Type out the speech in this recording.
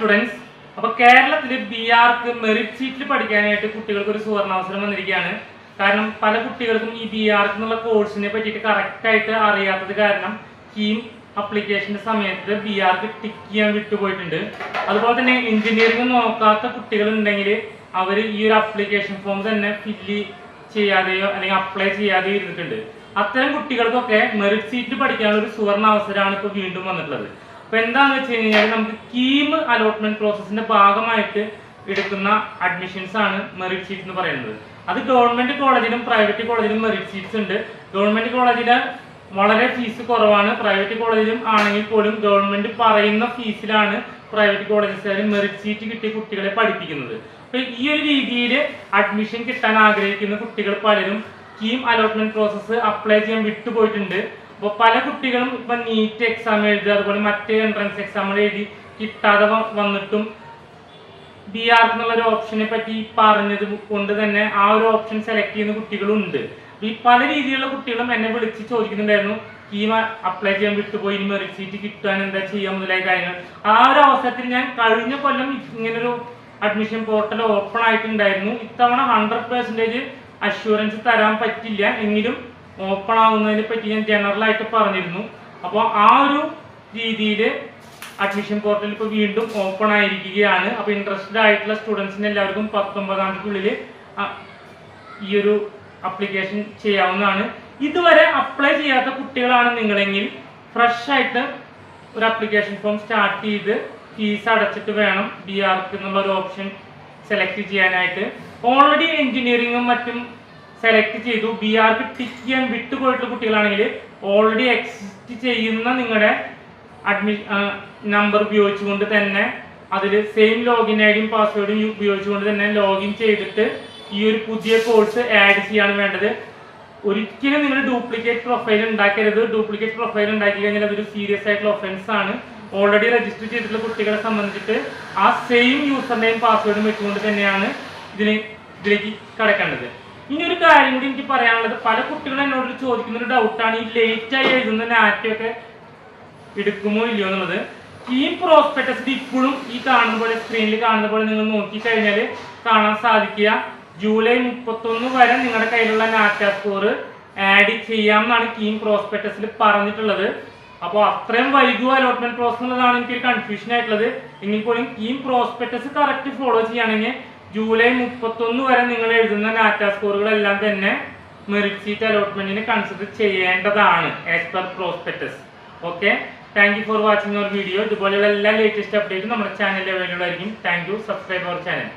Students അപ്പൊ കേരളത്തിൽ B ആർക്ക് merit സീറ്റിൽ പഠിക്കാനായിട്ട് കുട്ടികൾക്ക് ഒരു സുവർണാവസരം വന്നിരിക്കുകയാണ്. കാരണം പല കുട്ടികൾക്കും ഈ ബി ആർക്ക് എന്നുള്ള കോഴ്സിനെ പറ്റിയിട്ട് കറക്റ്റ് ആയിട്ട് അറിയാത്തത് കാരണം കീം അപ്ലിക്കേഷന്റെ സമയത്ത് ബി ആർക്ക് ടിക്ക് ചെയ്യാൻ വിട്ടുപോയിട്ടുണ്ട്. അതുപോലെ തന്നെ എഞ്ചിനീയറിംഗ് നോക്കാത്ത കുട്ടികൾ ഉണ്ടെങ്കിൽ അവർ ഈ ഒരു അപ്ലിക്കേഷൻ ഫോം തന്നെ ഫില്ല് ചെയ്യാതെയോ അല്ലെങ്കിൽ അപ്ലൈ ചെയ്യാതെയോ ഇരുന്നിട്ടുണ്ട്. അത്തരം കുട്ടികൾക്കൊക്കെ മെറിറ്റ് സീറ്റ് പഠിക്കാനുള്ള ഒരു സുവർണ അവസരമാണ് ഇപ്പോൾ വീണ്ടും വന്നിട്ടുള്ളത്. അപ്പൊ എന്താന്ന് വെച്ച് കഴിഞ്ഞാൽ നമുക്ക് കീം അലോട്ട്മെന്റ് പ്രോസസ്സിന്റെ ഭാഗമായിട്ട് എടുക്കുന്ന അഡ്മിഷൻസ് ആണ് മെറിറ്റ് ഷീറ്റ് എന്ന് പറയുന്നത്. അത് ഗവൺമെന്റ് കോളേജിലും പ്രൈവറ്റ് കോളേജിലും മെറിറ്റ് ഷീറ്റ്സ് ഉണ്ട്. ഗവൺമെന്റ് കോളേജിലെ വളരെ ഫീസ് കുറവാണ്. പ്രൈവറ്റ് കോളേജിലും ആണെങ്കിൽ പോലും ഗവൺമെന്റ് പറയുന്ന ഫീസിലാണ് പ്രൈവറ്റ് കോളേജസുകാരും മെറിറ്റ് സീറ്റ് കിട്ടിയ കുട്ടികളെ പഠിപ്പിക്കുന്നത്. അപ്പൊ ഈ ഒരു രീതിയിൽ അഡ്മിഷൻ കിട്ടാൻ ആഗ്രഹിക്കുന്ന കുട്ടികൾ പലരും സ്കീം അലോട്ട്മെന്റ് പ്രോസസ്സ് അപ്ലൈ ചെയ്യാൻ വിട്ടുപോയിട്ടുണ്ട്. അപ്പോൾ പല കുട്ടികളും ഇപ്പൊ നീറ്റ് എക്സാം എഴുതുക അതുപോലെ മറ്റ് എൻട്രൻസ് എക്സാം എഴുതി കിട്ടാതെ വന്നിട്ടും ബി ആർ എന്നുള്ള ഒരു ഓപ്ഷനെ പറ്റി പറഞ്ഞത് കൊണ്ട് തന്നെ ആ ഒരു ഓപ്ഷൻ സെലക്ട് ചെയ്യുന്ന കുട്ടികളുണ്ട്. അപ്പൊ ഈ പല രീതിയിലുള്ള കുട്ടികളും എന്നെ വിളിച്ച് ചോദിക്കുന്നുണ്ടായിരുന്നു കീമ അപ്ലൈ ചെയ്യാൻ വിട്ടുപോയി ഇനി മെറിറ്റ് സീറ്റ് കിട്ടാൻ എന്താ ചെയ്യാൻ മുതലായ കാര്യങ്ങൾ? ആ ഒരു അവസരത്തിൽ ഞാൻ കഴിഞ്ഞ കൊല്ലം ഇങ്ങനൊരു അഡ്മിഷൻ പോർട്ടൽ ഓപ്പൺ ആയിട്ടുണ്ടായിരുന്നു. ഇത്തവണ ഹൺഡ്രഡ് പെർസെന്റേജ് അഷുറൻസ് തരാൻ പറ്റില്ല. എങ്കിലും ഓപ്പൺ ആവുന്നതിനെ പറ്റി ഞാൻ ജനറൽ ആയിട്ട് പറഞ്ഞിരുന്നു. അപ്പോൾ ആ ഒരു രീതിയിൽ അഡ്മിഷൻ പോർട്ടൽ ഇപ്പോൾ വീണ്ടും ഓപ്പൺ ആയിരിക്കുകയാണ്. അപ്പോൾ ഇൻട്രസ്റ്റഡ് ആയിട്ടുള്ള സ്റ്റുഡൻസിന് എല്ലാവർക്കും പത്തൊമ്പതാം തീയതിക്കുള്ളിൽ ഈ ഒരു അപ്ലിക്കേഷൻ ചെയ്യാവുന്നതാണ്. ഇതുവരെ അപ്ലൈ ചെയ്യാത്ത കുട്ടികളാണ് നിങ്ങളെങ്കിൽ ഫ്രഷ് ആയിട്ട് ഒരു അപ്ലിക്കേഷൻ ഫോം സ്റ്റാർട്ട് ചെയ്ത് ഫീസ് അടച്ചിട്ട് വേണം ബി ആർക്ക് എന്നുള്ള ഒരു ഓപ്ഷൻ സെലക്ട് ചെയ്യാനായിട്ട്. ഓൾറെഡി എഞ്ചിനീയറിങ്ങും മറ്റും സെലക്ട് ചെയ്തു. ബി ആർക്ക് ടിക്ക് ചെയ്യാൻ വിട്ടുപോയിട്ടുള്ള കുട്ടികളാണെങ്കിൽ ഓൾറെഡി എക്സിസ്റ്റ് ചെയ്യുന്ന നിങ്ങളുടെ അഡ്മി നമ്പർ ഉപയോഗിച്ചുകൊണ്ട് തന്നെ അതിൽ സെയിം ലോഗിൻ ഐഡിയും ഡിയും പാസ്വേഡും ഉപയോഗിച്ചുകൊണ്ട് തന്നെ ലോഗിൻ ചെയ്തിട്ട് ഈ ഒരു പുതിയ കോഴ്സ് ആഡ് ചെയ്യാണ് വേണ്ടത്. ഒരിക്കലും നിങ്ങൾ ഡ്യൂപ്ലിക്കേറ്റ് പ്രൊഫൈൽ ഉണ്ടാക്കരുത്. ഡ്യൂപ്ലിക്കേറ്റ് പ്രൊഫൈൽ ഉണ്ടാക്കി കഴിഞ്ഞാൽ അതൊരു സീരിയസ് ആയിട്ടുള്ള ഒഫൻസ് ആണ്. ഓൾറെഡി രജിസ്റ്റർ ചെയ്തിട്ടുള്ള കുട്ടികളെ സംബന്ധിച്ചിട്ട് ആ സെയിം യൂസർ നെയിം പാസ്വേഡും വെച്ചുകൊണ്ട് തന്നെയാണ് ഇതിന് ഇതിലേക്ക് കടക്കേണ്ടത്. ഇനി ഒരു കാര്യം കൂടി എനിക്ക് പറയാനുള്ളത്. പല കുട്ടികളും എന്നോട് ചോദിക്കുന്ന ഒരു ഡൗട്ടാണ് ഈ ലേറ്റ് ആയി എഴുതുന്ന നാറ്റൊക്കെ എടുക്കുമോ ഇല്ലയോ എന്നുള്ളത്. ഈ പ്രോസ്പെക്ടസ് ഇപ്പോഴും ഈ കാണുന്ന പോലെ സ്ക്രീനിൽ കാണുന്ന പോലെ നിങ്ങൾ നോക്കിക്കഴിഞ്ഞാൽ കാണാൻ സാധിക്കുക. ജൂലൈ മുപ്പത്തൊന്ന് വരെ നിങ്ങളുടെ കയ്യിലുള്ള നാറ്റ സ്കോർ ആഡ് ചെയ്യാമെന്നാണ് കീം പ്രോസ്പെക്ടസിൽ പറഞ്ഞിട്ടുള്ളത്. അപ്പോൾ അത്രയും വൈകുക അലോട്ട്മെന്റ് പ്രോസസ് എന്നുള്ളതാണ് എനിക്കൊരു കൺഫ്യൂഷൻ ആയിട്ടുള്ളത്. എങ്കിൽ പോലും കീം പ്രോസ്പെക്ടസ് കറക്റ്റ് ഫോളോ ചെയ്യുകയാണെങ്കിൽ ജൂലൈ മുപ്പത്തൊന്ന് വരെ നിങ്ങൾ എഴുതുന്ന ഡാറ്റ സ്കോറുകളെല്ലാം തന്നെ മെറിറ്റ് സീറ്റ് അലോട്ട്മെന്റിന് കൺസിഡർ ചെയ്യേണ്ടതാണ് as per prospectus okay thank you for watching our video ഇതുപോലെയുള്ള എല്ലാ ലേറ്റസ്റ്റ് അപ്ഡേറ്റും നമ്മുടെ ചാനലിൽ അവൈലബിൾ ആയിരിക്കും. Thank you subscribe our channel